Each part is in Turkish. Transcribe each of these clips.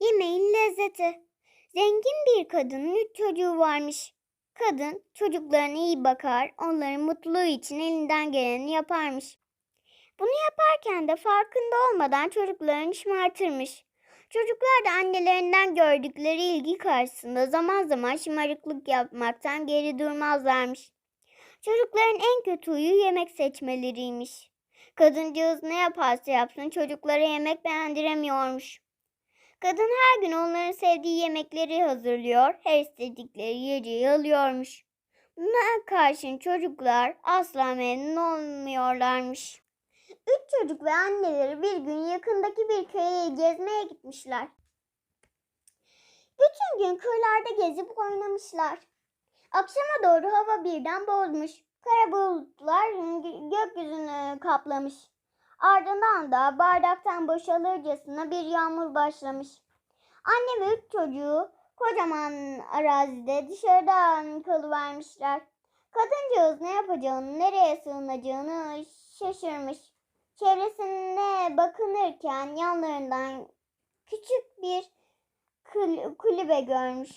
Yemeğin lezzeti. Zengin bir kadının üç çocuğu varmış. Kadın çocuklarına iyi bakar, onların mutluluğu için elinden geleni yaparmış. Bunu yaparken de farkında olmadan çocuklarını şımartırmış. Çocuklar da annelerinden gördükleri ilgi karşısında zaman zaman şımarıklık yapmaktan geri durmazlarmış. Çocukların en kötü huyu yemek seçmeleriymiş. Kadıncağız ne yaparsa yapsın çocuklara yemek beğendiremiyormuş. Kadın her gün onların sevdiği yemekleri hazırlıyor, her istedikleri yiyeceği alıyormuş. Buna karşın çocuklar asla memnun olmuyorlarmış. Üç çocuk ve anneleri bir gün yakındaki bir köye gezmeye gitmişler. Bütün gün kırlarda gezip oynamışlar. Akşama doğru hava birden bozmuş. Kara bulutlar gö- gökyüzünü kaplamış. Ardından da bardaktan boşalırcasına bir yağmur başlamış. Anne ve üç çocuğu kocaman arazide dışarıdan kalıvermişler. Kadıncağız ne yapacağını, nereye sığınacağını şaşırmış. Çevresine bakınırken yanlarından küçük bir kul- kulübe görmüş.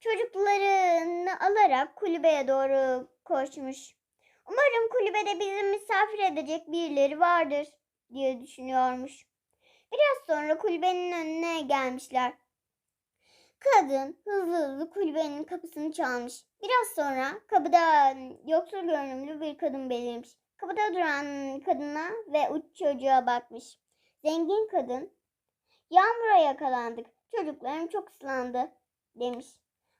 Çocuklarını alarak kulübeye doğru koşmuş. Umarım kulübede bizi misafir edecek birileri vardır diye düşünüyormuş. Biraz sonra kulübenin önüne gelmişler. Kadın hızlı hızlı kulübenin kapısını çalmış. Biraz sonra kapıda yoksul görünümlü bir kadın belirmiş. Kapıda duran kadına ve uç çocuğa bakmış. Zengin kadın, yağmura yakalandık. Çocuklarım çok ıslandı demiş.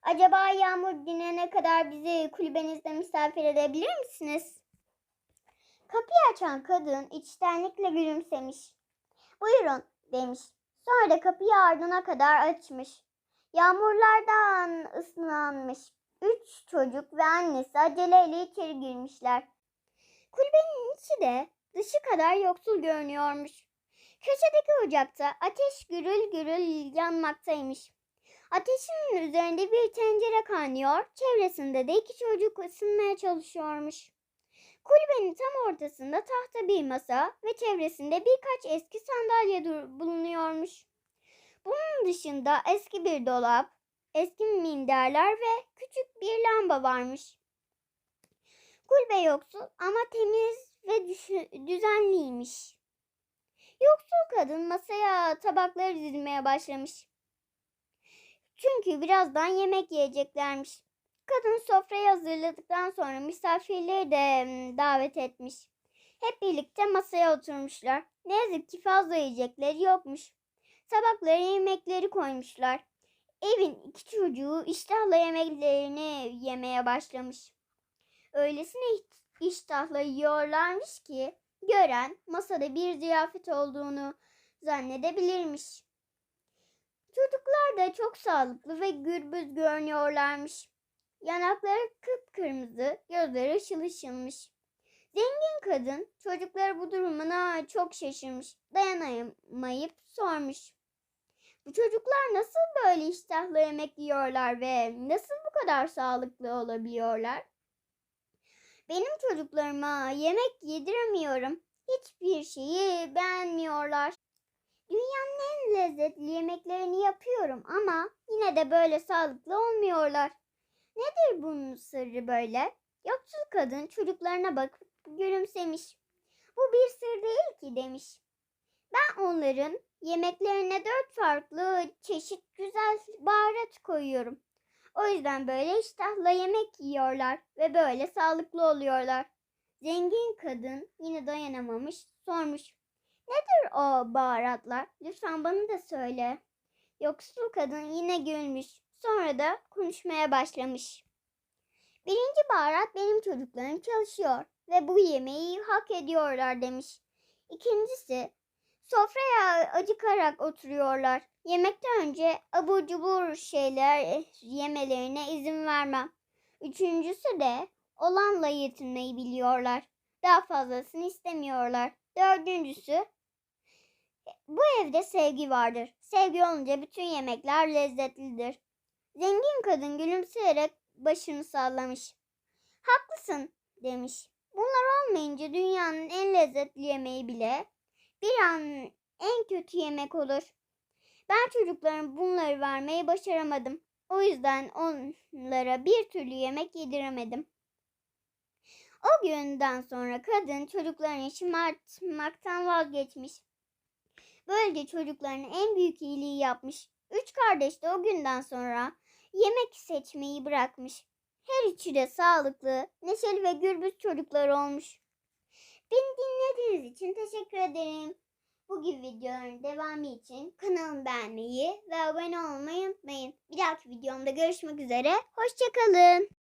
Acaba yağmur dinene kadar bizi kulübenizde misafir edebilir misiniz? Kapıyı açan kadın içtenlikle gülümsemiş. Buyurun demiş. Sonra da kapıyı ardına kadar açmış. Yağmurlardan ıslanmış. Üç çocuk ve annesi aceleyle içeri girmişler. Kulübenin içi de dışı kadar yoksul görünüyormuş. Köşedeki ocakta ateş gürül gürül yanmaktaymış. Ateşin üzerinde bir tencere kaynıyor, çevresinde de iki çocuk ısınmaya çalışıyormuş. Kulübenin tam ortasında tahta bir masa ve çevresinde birkaç eski sandalye bulunuyormuş. Bunun dışında eski bir dolap, eski minderler ve küçük bir lamba varmış. Kulübe yoksul ama temiz ve düzenliymiş. Yoksul kadın masaya tabakları dizmeye başlamış. Çünkü birazdan yemek yiyeceklermiş. Kadın sofrayı hazırladıktan sonra misafirleri de davet etmiş. Hep birlikte masaya oturmuşlar. Ne yazık ki fazla yiyecekleri yokmuş. Tabaklara yemekleri koymuşlar. Evin iki çocuğu iştahla yemeklerini yemeye başlamış. Öylesine iştahla yiyorlarmış ki gören masada bir ziyafet olduğunu zannedebilirmiş. Çocuklar da çok sağlıklı ve gürbüz görünüyorlarmış. Yanakları kıpkırmızı, gözleri ışıl ışılmış. Zengin kadın çocukları bu durumuna çok şaşırmış. Dayanamayıp sormuş. Bu çocuklar nasıl böyle iştahlı yemek yiyorlar ve nasıl bu kadar sağlıklı olabiliyorlar? Benim çocuklarıma yemek yediremiyorum. Hiçbir şeyi beğenmiyorlar. Lezzetli yemeklerini yapıyorum ama yine de böyle sağlıklı olmuyorlar. Nedir bunun sırrı böyle? Yoksul kadın çocuklarına bakıp gülümsemiş. Bu bir sır değil ki demiş. Ben onların yemeklerine dört farklı çeşit güzel baharat koyuyorum. O yüzden böyle iştahla yemek yiyorlar ve böyle sağlıklı oluyorlar. Zengin kadın yine dayanamamış, sormuş. Nedir o baharatlar? Lütfen bana da söyle. Yoksul kadın yine gülmüş. Sonra da konuşmaya başlamış. Birinci baharat benim çocuklarım çalışıyor ve bu yemeği hak ediyorlar demiş. İkincisi sofraya acıkarak oturuyorlar. Yemekten önce abur cubur şeyler eh, yemelerine izin vermem. Üçüncüsü de olanla yetinmeyi biliyorlar. Daha fazlasını istemiyorlar. Dördüncüsü bu evde sevgi vardır. Sevgi olunca bütün yemekler lezzetlidir. Zengin kadın gülümseyerek başını sallamış. Haklısın demiş. Bunlar olmayınca dünyanın en lezzetli yemeği bile bir an en kötü yemek olur. Ben çocuklarıma bunları vermeyi başaramadım. O yüzden onlara bir türlü yemek yediremedim. O günden sonra kadın çocuklarını şımartmaktan vazgeçmiş. Böylece çocuklarına en büyük iyiliği yapmış. Üç kardeş de o günden sonra yemek seçmeyi bırakmış. Her üçü de sağlıklı, neşeli ve gürbüz çocuklar olmuş. Beni dinlediğiniz için teşekkür ederim. Bu gibi videoların devamı için kanalımı beğenmeyi ve abone olmayı unutmayın. Bir dahaki videomda görüşmek üzere. Hoşçakalın.